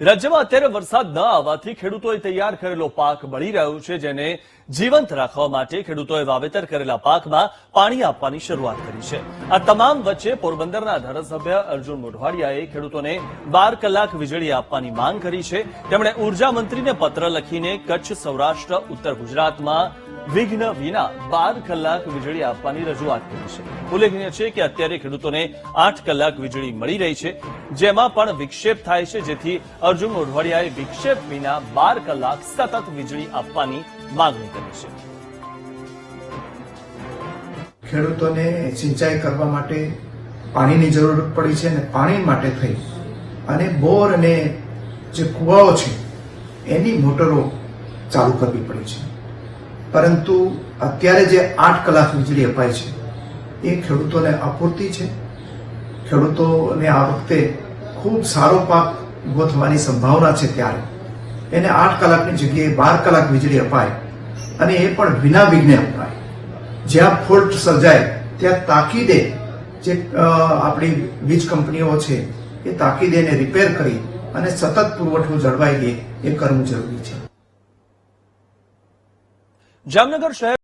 રાજ્યમાં અત્યારે વરસાદ ન આવવાથી ખેડૂતોએ તૈયાર કરેલો પાક બળી રહ્યો છે, જેને જીવંત રાખવા માટે ખેડૂતોએ વાવેતર કરેલા પાકમાં પાણી આપવાની શરૂઆત કરી છે. આ તમામ વચ્ચે પોરબંદરના ધારાસભ્ય અર્જુન મોઢવાડિયાએ ખેડૂતોને બાર કલાક વીજળી આપવાની માંગ કરી છે. તેમણે ઊર્જા મંત્રીને પત્ર લખીને કચ્છ સૌરાષ્ટ્ર, ઉત્તર ગુજરાતમાં વિઘ્ન વિના બાર કલાક વીજળી આપવાની રજૂઆત કરી છે. ઉલ્લેખનીય છે કે અત્યારે ખેડૂતોને આઠ કલાક વીજળી મળી રહી છે, જેમાં પણ વિક્ષેપ થાય છે, જેથી અર્જુન મોઢવાડિયાએ વિક્ષેપ વિના બાર કલાક સતત વીજળી આપવાની માંગણી કરી છે. ખેડૂતોને સિંચાઈ કરવા માટે પાણીની જરૂર પડી છે અને પાણી માટે થઈ. અને બોર અને જે કુવાઓ છે, એની મોટરો ચાલુ કરવી પડી છે. પરંતુ અત્યારે જે આઠ કલાક વીજળી અપાય છે, એ ખેડૂતોને અપૂરતી છે. ખેડૂતોને આ વખતે ખૂબ સારો પાક થવાની સંભાવના છે ત્યારે. એને આઠ કલાકની જગ્યાએ બાર કલાક વીજળી અપાય અને એ પણ વિના વિઘ્ને અપાય. જ્યાં ફોલ્ટ સર્જાય, ત્યાં તાકીદે જે આપણી વીજ કંપનીઓ છે, એ તાકીદે એને રિપેર કરી અને સતત પુરવઠો જળવાઈ રહે એ કરવું જરૂરી છે. જામનગર શહેર